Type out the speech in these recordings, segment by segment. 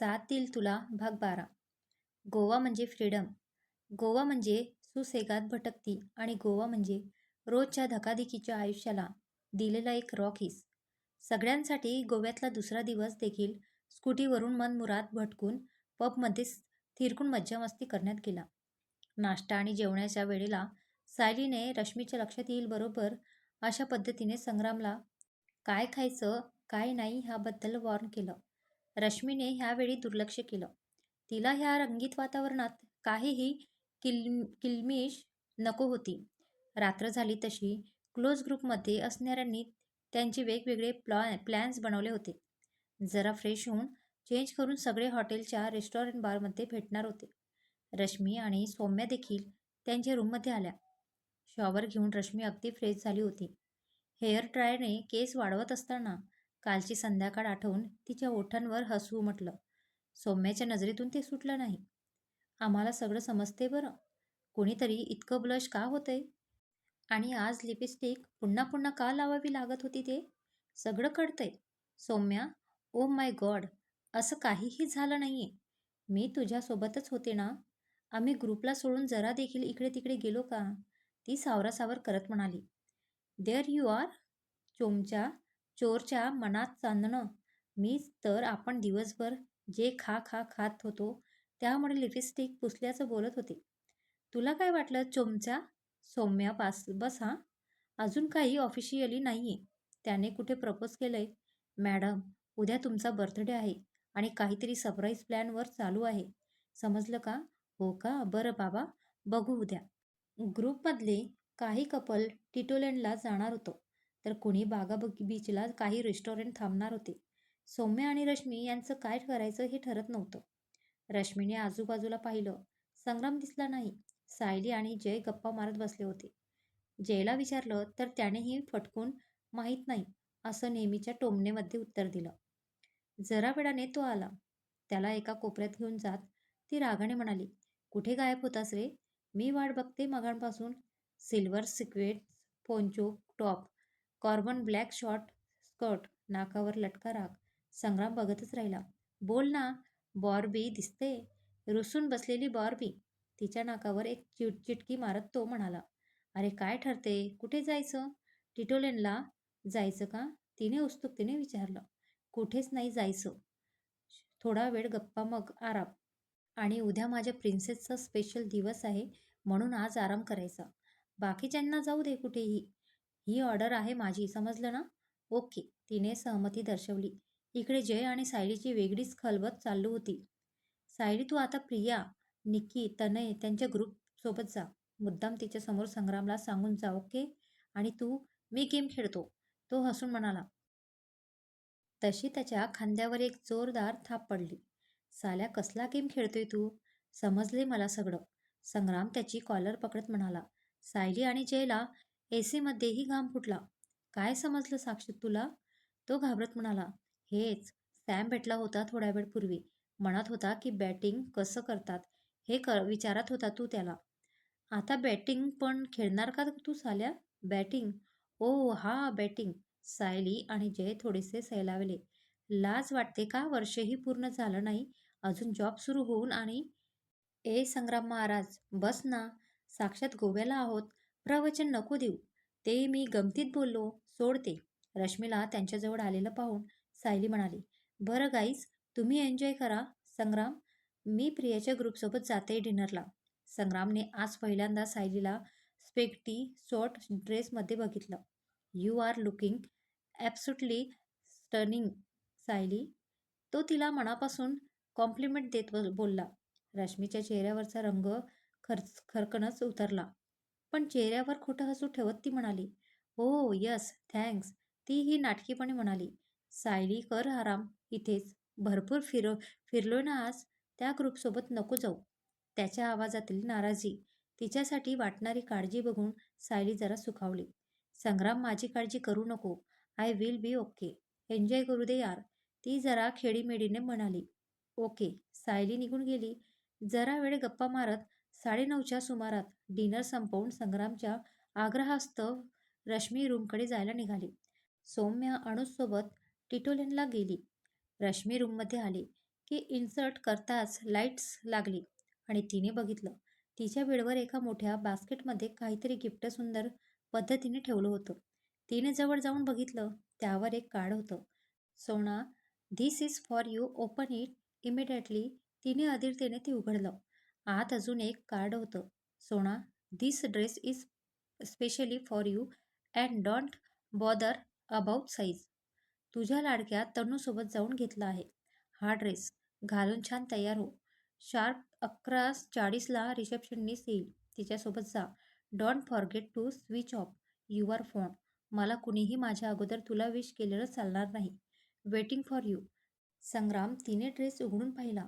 साथ तुला भाग बारा. गोवा म्हणजे फ्रीडम. गोवा म्हणजे सुसेगात भटकती आणि गोवा म्हणजे रोजच्या धकाधकीच्या आयुष्याला दिलेला एक रॉक हिस. सगळ्यांसाठी गोव्यातला दुसरा दिवस देखील स्कूटीवरून मनमुरात भटकून पबमध्ये थिरकून मज्जामस्ती करण्यात गेला. नाश्ता आणि जेवणाच्या वेळेला सायलीने रश्मीच्या लक्षात येईल बरोबर अशा पद्धतीने संग्रामला काय खायचं काय नाही ह्याबद्दल वॉर्न केलं. रश्मीने ह्यावेळी दुर्लक्ष केलं. तिला ह्या रंगीत वातावरणात काहीही किल किलमिश नको होती. रात्र झाली तशी क्लोज ग्रुपमध्ये असणाऱ्यांनी त्यांचे वेगवेगळे प्लॉ प्लॅन्स बनवले होते. जरा फ्रेश होऊन चेंज करून सगळे हॉटेलच्या रेस्टॉरंट बारमध्ये भेटणार होते. रश्मी आणि सौम्या देखील त्यांच्या रूममध्ये आल्या. शॉवर घेऊन रश्मी अगदी फ्रेश झाली होती. हेअर ड्रायरने केस वाढवत असताना कालची संध्याकाळ आठवून तिच्या ओठांवर हसू म्हटलं सौम्याच्या नजरेतून ते सुटलं नाही. आम्हाला सगळं समजते बरं. कोणीतरी इतकं ब्लश का होतंय? आणि आज लिपस्टिक पुन्हा पुन्हा का लावावी लागत होती ते? सगळं कळतंय. सौम्या ओ माय गॉड असं काहीही झालं नाहीये. मी तुझ्यासोबतच होते ना? आम्ही ग्रुपला सोडून जरा देखील इकडे तिकडे गेलो का? ती सावरासावर करत म्हणाली. There you are? चोमच्या चोरच्या मनात चांदणं. मीच तर आपण दिवसभर जे खा खा खात होतो त्यामुळे लिपस्टिक पुसल्याचं बोलत होते. तुला काय वाटलं चोमच्या? सौम्या पास बस हां. अजून काही ऑफिशियली नाही आहे त्याने कुठे प्रपोज केलंय? मॅडम उद्या तुमचा बर्थडे आहे आणि काहीतरी सरप्राईज प्लॅनवर चालू आहे. समजलं का? हो का? बरं बाबा बघू उद्या. ग्रुपमधले काही कपल टिटोलँडला जाणार होतो. तर कुणी बागा बीचला काही रेस्टॉरंट थांबणार होते. सौम्य आणि रश्मी यांचं काय करायचं हे ठरत नव्हतं. रश्मीने आजूबाजूला पाहिलं. संग्राम दिसला नाही. सायली आणि जय गप्पा मारत बसले होते. जयला विचारलं तर त्यानेही फटकून माहीत नाही? असं नेहमीच्या टोमणेमध्ये उत्तर दिलं. जरा वेळाने तो आला. त्याला एका कोपऱ्यात घेऊन जात. ती रागाने म्हणाली कुठे गायब होतास रे? मी वाट बघते मगांपासून. Silver sequinned poncho top carbon black short skirt नाकावर लटका राग संग्राम बघतच राहिला. बोल ना बॉर्बी दिसते. रुसून बसलेली बॉर्बी तिच्या नाकावर एक चिटचिटकी मारत तो म्हणाला अरे काय ठरते? कुठे जायचं? टिटोलेनला जायचं का? तिने उत्सुकतेने विचारलं कुठेच नाही जायचं. थोडा वेळ गप्पा मग आराम. आणि उद्या माझ्या प्रिन्सेसचा स्पेशल दिवस आहे म्हणून आज आराम करायचा. बाकीच्यांना जाऊ दे कुठेही. ही ऑर्डर आहे माझी समजलं ना? ओके तिने सहमती दर्शवली. इकडे जय आणि सायलीची वेगळीच खलबत चालू होती. सायली तू आता प्रिया निक्की तनय त्यांच्या ग्रुपसोबत जा. मुद्दाम तिच्यासमोर संग्रामला सांगून जा ओके? आणि तू मी गेम खेळतो तो हसून म्हणाला. तशी त्याच्या खांद्यावर एक जोरदार थाप पडली. साल्या कसला गेम खेळतोय तू? समजले मला सगळं. संग्राम त्याची कॉलर पकडत म्हणाला. सायली आणि जयला ए सीमध्येही घाम फुटला. काय समजलं साक्षी तुला? तो घाबरत म्हणाला. हेच सॅम भेटला होता थोड्या वेळ पूर्वी. म्हणत होता की बॅटिंग कसं करतात. हे कर विचारत होता तू त्याला. आता बॅटिंग पण खेळणार का तू साल्या? बॅटिंग? ओ हा बॅटिंग. सायली आणि जय थोडेसे सैलावले. लाज वाटते का? वर्षही पूर्ण झालं नाही. अजून जॉब सुरू होऊन आणि ए संग्राम महाराज बस ना. साक्षात गोव्याला आहोत. प्रवचन नको देऊ. ते मी गमतीत बोललो सोडते. रश्मीला त्यांच्याजवळ आलेलं पाहून सायली म्हणाली बरं गाईज तुम्ही एन्जॉय करा. संग्राम मी प्रियाच्या ग्रुपसोबत जाते डिनरला. संग्रामने आज पहिल्यांदा सायलीला स्पेक्टी शॉर्ट ड्रेसमध्ये बघितलं. You are looking absolutely stunning Sayali. तो तिला मनापासून कॉम्प्लिमेंट देत बोलला. रश्मीच्या चेहऱ्यावरचा रंग खर्च खरकणच उतरला. पण चेहऱ्यावर खोटं हसू ठेवत ती म्हणाली हो यस थँक्स. ती ही नाटकीपणे म्हणाली सायली कर आराम इथेच. भरपूर फिर फिरलो ना आज? त्या ग्रुपसोबत नको जाऊ. त्याच्या आवाजातील नाराजी तिच्यासाठी वाटणारी काळजी बघून सायली जरा सुखावली. संग्राम माझी काळजी करू नको. I will be okay. Enjoy करू दे यार. ती जरा खेडीमेडीने म्हणाली ओके. सायली निघून गेली. जरा वेळ गप्पा मारत साडेनऊच्या सुमारात डिनर संपवून संग्रामच्या आग्रहास्तव रश्मी रूमकडे जायला निघाली. सौम्य अणूसोबत टिटोलेनला गेली. रश्मी रूममध्ये आली की इन्सर्ट करताच लाईट्स लागली आणि तिने बघितलं तिच्या बेडवर एका मोठ्या बास्केटमध्ये काहीतरी गिफ्ट सुंदर पद्धतीने ठेवलं होतं. तिने जवळ जाऊन बघितलं त्यावर एक कार्ड होतं. Sona this is for you open it immediately तिने अधीरतेने ते उघडलं. आत अजून एक कार्ड होतं. Sona this dress is specially for you and don't bother about size तुझ्या लाडक्या तनूसोबत जाऊन घेतला आहे. हा ड्रेस घालून छान तयार हो. शार्प अकरा चाळीसला रिसेप्शनिस्ट येईल. तिच्यासोबत जा. Don't forget to switch off your phone मला कुणीही माझ्या अगोदर तुला विश केलेलं चालणार नाही. वेटिंग फॉर यू संग्राम तिने ड्रेस उघडून पाहिला.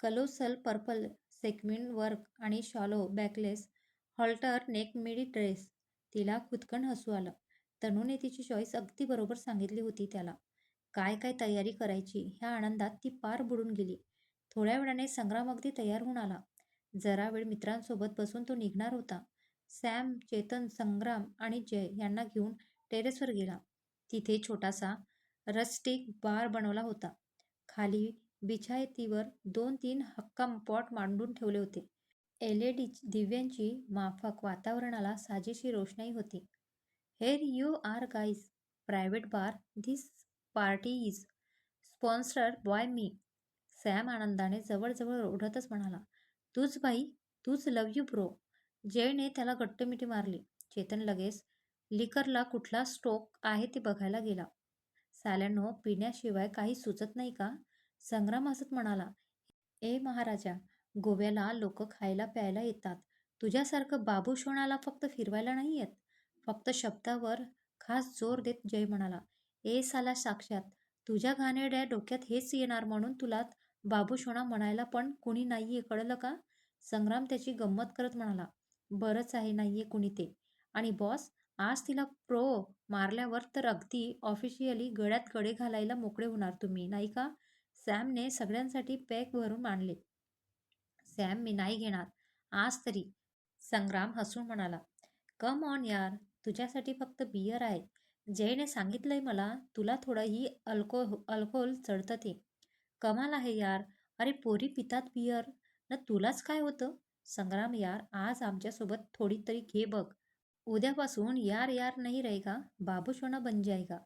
कलोसल पर्पल सेगमेंट वर्क आणि shallow backless halter neck midi dress तिला खुदकन हसू आलं. तनूने तिची चॉईस अगदी बरोबर सांगितली होती त्याला. काय काय तयारी करायची ह्या आनंदात ती पार बुडून गेली. थोड्या वेळाने संग्राम अगदी तयार होऊन आला. जरा वेळ मित्रांसोबत बसून तो निघणार होता. सॅम चेतन संग्राम आणि जय यांना घेऊन टेरेसवर गेला. तिथे छोटासा रस्टिक बार बनवला होता. खाली बिछायतीवर दोन तीन हक्काम पॉट मांडून ठेवले होते. एल ए डी दिव्यांची माफक वातावरणाला साजेशी रोषणाई होती. Here you are guys private bar this party is sponsored by me Sam आनंदाने जवळजवळ ओढतच म्हणाला. तूच बाई तूच लव यू ब्रो. जयने त्याला गट्टमिटी मारली. चेतन लगेच लिकरला कुठला स्टोक आहे ते बघायला गेला. साल्यानो पिण्याशिवाय काही सुचत नाही का? संग्राम हसत म्हणाला ए महाराजा गोव्याला लोक खायला प्यायला येतात. तुझ्यासारखं बाबू शोणाला फक्त फिरवायला नाही येत. फक्त शब्दावर खास जोर देत जय म्हणाला. ए साला साक्षात तुझ्या घाणेरड्या डोक्यात हेच येणार म्हणून तुला बाबू शोणा म्हणायला पण कुणी नाहीये कळलं का? संग्राम त्याची गंमत करत म्हणाला बरंच आहे नाहीये कुणी ते. आणि बॉस आज तिला प्रो मारल्यावर तर अगदी ऑफिशियली गळ्यात गडे घालायला मोकळे होणार तुम्ही नाही का? सॅमने सगळ्यांसाठी पॅक भरून आणले. सॅम मी नाही घेणार. आज तरी. संग्राम हसून म्हणाला कम ऑन यार तुझ्यासाठी फक्त बियर आहे. जयने सांगितलंय मला तुला थोडंही अल्को अल्कोहोल चढतं ते. कमाल आहे यार. अरे पोरी पितात बियर ना तुलाच काय होतं? संग्राम यार आज आमच्यासोबत थोडी तरी घे बघ. उद्यापासून यार यार नाही रहेगा. बाबू शोना बन जायगा.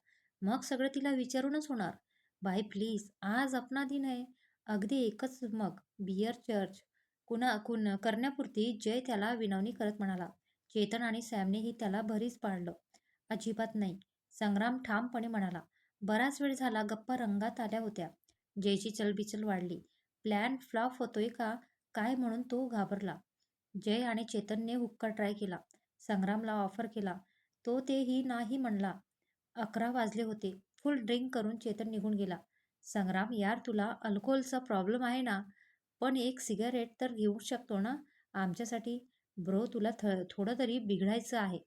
मग सगळं तिला विचारूनच होणार. बाय प्लीज आज अपना दिन आहे. अगदी एकच मग. बियर चर्च. कुणा कुण करण्यापुरती जय त्याला विनवणी करत म्हणाला. चेतन आणि सॅमनेही त्याला भरीच पाडलं अजिबात नाही. संग्राम ठामपणे म्हणाला. बराच वेळ झाला गप्पा रंगात आल्या होत्या. जयची चलबिचल वाढली. प्लॅन फ्लॉप होतोय का? काय म्हणून तो घाबरला. जय आणि चेतनने हुक्का ट्राय केला. संग्रामला ऑफर केला. तो तेही नाही म्हणला. अकरा वाजले होते. फुल ड्रिंक करून चेतन निघून गेला. संग्राम यार तुला अल्कोहोलचा प्रॉब्लेम आहे ना? पण एक सिगारेट तर घेऊ शकतो ना? आमच्यासाठी? ब्रो तुला थ थोडं तरी बिघडायचं आहे.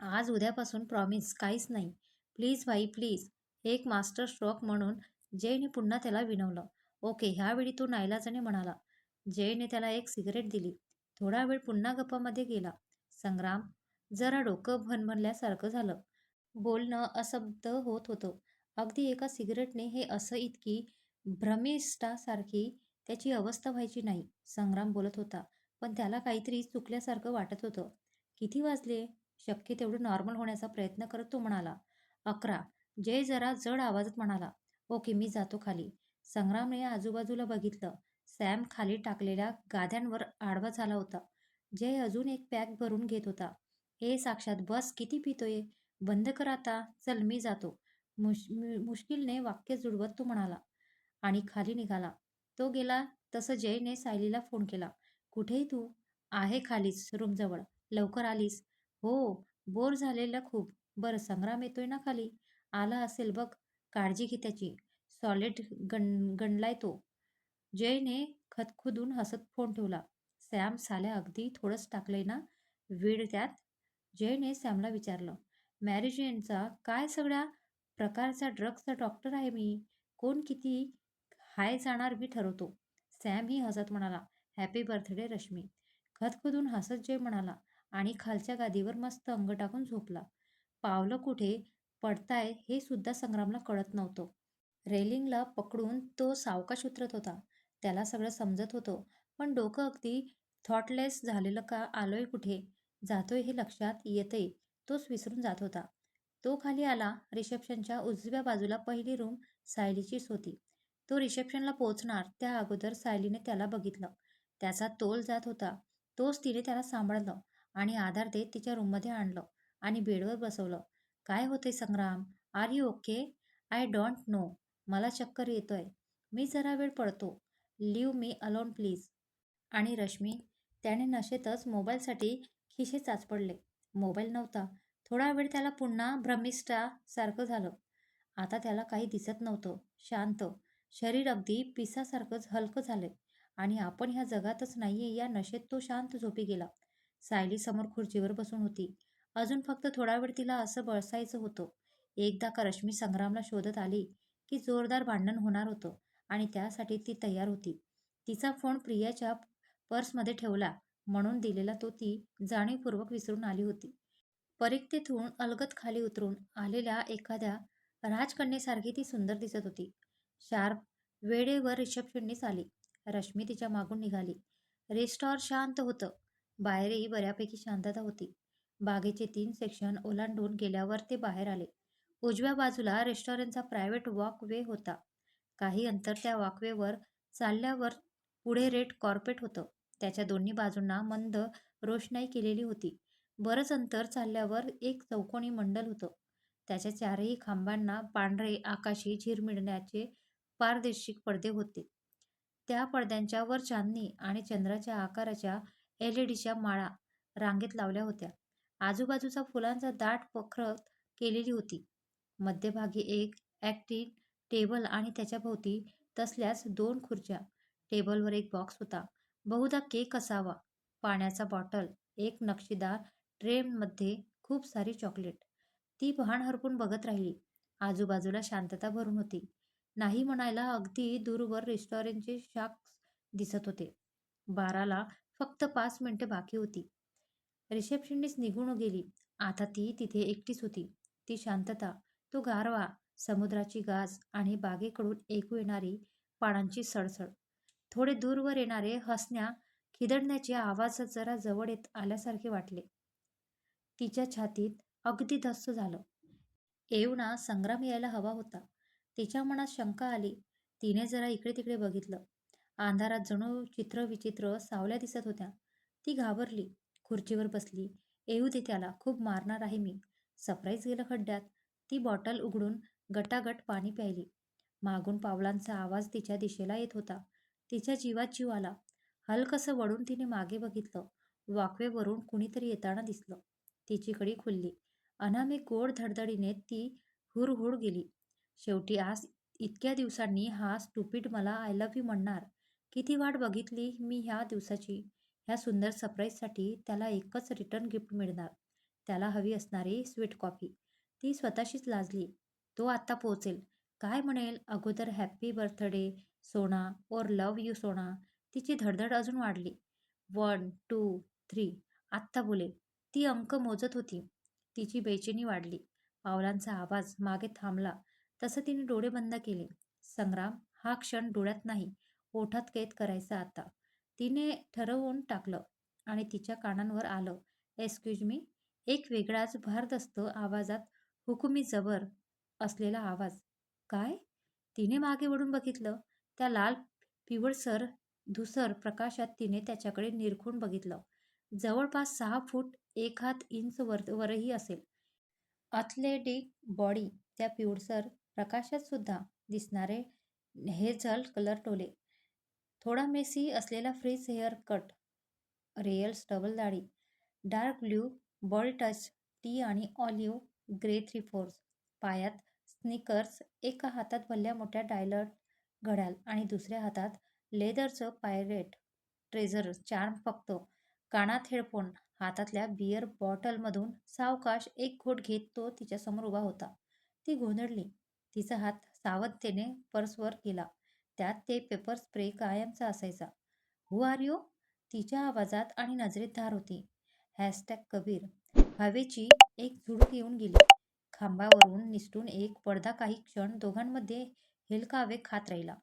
आज उद्यापासून प्रॉमिस काहीच नाही. प्लीज भाई प्लीज एक मास्टर स्ट्रोक म्हणून जयने पुन्हा त्याला विनवलं. ओके ह्यावेळी तो नाईलाजाने म्हणाला. जयने त्याला एक सिगरेट दिली. थोडा वेळ पुन्हा गप्पामध्ये गेला. संग्राम जरा डोकं भनभनल्यासारखं झालं. बोलणं असब्द होत होतं. अगदी एका सिगरेटने हे असं इतकी भ्रमिष्ठासारखी त्याची अवस्था व्हायची नाही संग्राम बोलत होता. पण त्याला काहीतरी चुकल्यासारखं वाटत होतं. किती वाजले? शक्य तेवढं नॉर्मल होण्याचा प्रयत्न करत तो म्हणाला अकरा. जय जरा जड आवाजात म्हणाला. ओके मी जातो खाली. संग्रामने आजूबाजूला बघितलं. सॅम खाली टाकलेल्या गाद्यांवर आडवा झाला होता. जय अजून एक पॅक भरून घेत होता. हे साक्षात बस किती पितोय? बंद कर आता चल मी जातो. मुश मुश्किलने वाक्य जुळवत तो म्हणाला आणि खाली निघाला. तो गेला तसं जयने सायलीला फोन केला. कुठेही तू? आहे खालीच रूमजवळ. लवकर आलीस. हो बोर झालेलं खूप. बरं संग्राम येतोय ना खाली? आला असेल बघ काळजी घे त्याची. सॉलिड गण गणलाय तो. जयने खतखुदून हसत फोन ठेवला. सॅम साल्या अगदी थोडंच टाकलंय ना? वेळ त्यात? जयने सॅमला विचारलं. मॅरिजेनचा काय सगळ्या प्रकारचा ड्रग्सचा डॉक्टर आहे मी? कोण किती हाय जाणार मी ठरवतो? सॅम ही हसत म्हणाला हॅपी बर्थडे रश्मी. खतखुदून हसत जय म्हणाला आणि खालच्या गादीवर मस्त अंग टाकून झोपला. पावलं कुठे पडताय हे सुद्धा संग्रामला कळत नव्हतं. रेलिंगला पकडून तो सावकाश उतरत होता. त्याला सगळं समजत होतं, पण डोकं अगदी थॉटलेस झालेलं का आलोय कुठे, जातोय हे लक्षात येतंय. तोच विसरून जात होता. तो खाली आला. रिसेप्शनच्या उजव्या बाजूला पहिली रूम सायलीचीच होती. तो रिसेप्शनला पोहोचणार त्या अगोदर सायलीने त्याला बघितलं. त्याचा तोल जात होता. तोच तिने त्याला सांभाळलं आणि आधार देत तिच्या रूममध्ये आणलं आणि बेडवर बसवलं. काय होतंय Sangram? Are you okay? I don't know. मला चक्कर येतोय. मी जरा वेळ पडतो. Leave me alone please. आणि रश्मी? त्याने नशेतच मोबाईलसाठी खिसे चाचपडले. मोबाईल नव्हता. थोडा वेळ त्याला पुन्हा भ्रमिष्ठासारखं झालं. आता त्याला काही दिसत नव्हतं. शांत. शरीर अगदी पिसासारखंच हलकं झालंय आणि आपण ह्या जगातच नाहीये या नशेत तो शांत झोपी गेला. सायली समोर खुर्चीवर बसून होती. अजून फक्त थोडा वेळ तिला असं बळसायचं होतं. एकदा का रश्मी संग्रामला शोधत आली की जोरदार भांडण होणार होतं आणि त्यासाठी ती तयार होती. तिचा फोन प्रियाच्या पर्समध्ये ठेवला म्हणून दिलेला तो ती जाणीवपूर्वक विसरून आली होती. परीक तेथून अलगत खाली उतरून आलेल्या एखाद्या राजकन्येसारखी ती सुंदर दिसत होती. शार्प वेळेवर रिसेप्शनिस्ट आली. रश्मी तिच्या मागून निघाली. रेस्टॉर शांत होतं. बाहेरही बऱ्यापैकी शांतता होती. बागेचे तीन सेक्शन ओलांडून गेल्यावर ते बाहेर आले. उजव्या बाजूला रेस्टॉरंटचा प्रायव्हेट वॉक वे होता. काही अंतर त्या वॉकवेवर चालल्यावर पुढे रेड कॉर्पेट होतं. त्याच्या दोन्ही बाजूंना मंद रोषणाई केलेली होती. बरंच अंतर चालल्यावर एक चौकोनी मंडल होतं. त्याच्या चारही खांबांना पांढरे आकाशी झिरमिडण्याचे पारदर्शिक पडदे होते. त्या पडद्यांच्या वर चांदणी आणि चंद्राच्या आकाराच्या एल ईडीच्या माळा रांगेत लावल्या होत्या. आजूबाजूचा फुलांचा दाट पखरत केलेली होती. मध्यभागी एक ॲक्टिन टेबल आणि त्याच्याभोवती तसल्याच दोन खुर्च्या. टेबलवर एक बॉक्स होता. बहुधा केक असावा. पाण्याचा बॉटल. एक नक्षीदार ट्रेमध्ये खूप सारी चॉकलेट. ती भान हरपून बघत राहिली. आजूबाजूला शांतता भरून होती. नाही म्हणायला अगदी दूरवर रेस्टॉरंटचे शाक्स दिसत होते. बाराला फक्त पाच मिनिटं बाकी होती. रिसेप्शनिस्ट निघून गेली. आता ती तिथे एकटीच होती. ती शांतता, तो गारवा, समुद्राची गाज आणि बागेकडून ऐकू येणारी पानांची सळसळ थोडे दूरवर येणारे हसण्या खिदडण्याचे आवाज जरा जवळ येत आल्यासारखे वाटले. तिच्या छातीत अगदी धस्त झालं. येऊना संग्राम यायला हवा होता. तिच्या मनात शंका आली. तिने जरा इकडे तिकडे बघितलं. अंधारात जणू चित्रविचित्र सावल्या दिसत होत्या. ती घाबरली. खुर्चीवर बसली. येऊ दे त्याला. खूप मारणार आहे मी. सरप्राईज गेलं खड्ड्यात. ती बॉटल उघडून गटागट पाणी प्यायली. मागून पावलांचा आवाज तिच्या दिशेला येत होता. तिच्या जीवात जीव आला. हलकसं वळून तिने मागे बघितलं. वाकवेवरून कुणीतरी येताना दिसलं. तिची कडी खुलली. अनामिक गोड धडधडीने ती हुरहुर गेली. शेवटी आज इतक्या दिवसांनी हा स्टुपिड मला आय लव्ह यू म्हणणार. किती वाट बघितली मी ह्या दिवसाची. ह्या सुंदर सरप्राईजसाठी त्याला एकच रिटर्न गिफ्ट मिळणार. त्याला हवी असणारी स्वीट कॉफी. ती स्वतःशीच लाजली. तो आत्ता पोहोचेल. काय म्हणेल अगोदर हॅपी बर्थडे सोना और लव्ह यू सोना. तिची धडधड अजून वाढली. वन, टू, थ्री आत्ता बोले ती अंक मोजत होती. तिची बेचैनी वाढली. पावलांचा आवाज मागे थांबला तसं तिने डोळे बंद केले. संग्राम हा क्षण डोळ्यात नाही, ओठात कैद करायचा आता. तिने ठरवून टाकलं आणि तिच्या कानांवर आलं. Excuse me. एक वेगळाच भारदस्त आवाजात हुकुमी जबर असलेला आवाज. काय? तिने मागे वळून बघितलं. त्या लाल पिवळसर धुसर प्रकाशात तिने त्याच्याकडे निरखून बघितलं. जवळपास सहा फूट एक हात इंच वरही असेल. Athletic body. त्या पिवळसर प्रकाशात सुद्धा दिसणारे हेझल कलर टोले थोडा मेसी असलेला frizz hair cut. Real stubble दाढी. Dark blue ball touch tee आणि ऑलिव्ह ग्रे थ्री फोर्स पायात स्निकर्स एका हातात भल्या मोठ्या डायलर घड्याळ आणि दुसऱ्या हातात लेदरचं पायरेट ट्रेझर चार्म फक्त कानात हेडफोन. हातातल्या बिअर बॉटलमधून सावकाश एक घोट घेत तो तिच्यासमोर उभा होता. ती गोंधळली. तिचा हात सावधतेने पर्सवर गेला. त्यात ते पेपर स्प्रे कायमचा असायचा. Who are you? तिच्या आवाजात आणि नजरेत धार होती. हॅशटॅग कबीर. हवेची एक झुडूक येऊन गेली. खांबावरून निसटून एक पडदा काही क्षण दोघांमध्ये हेलकावे खात राहिला.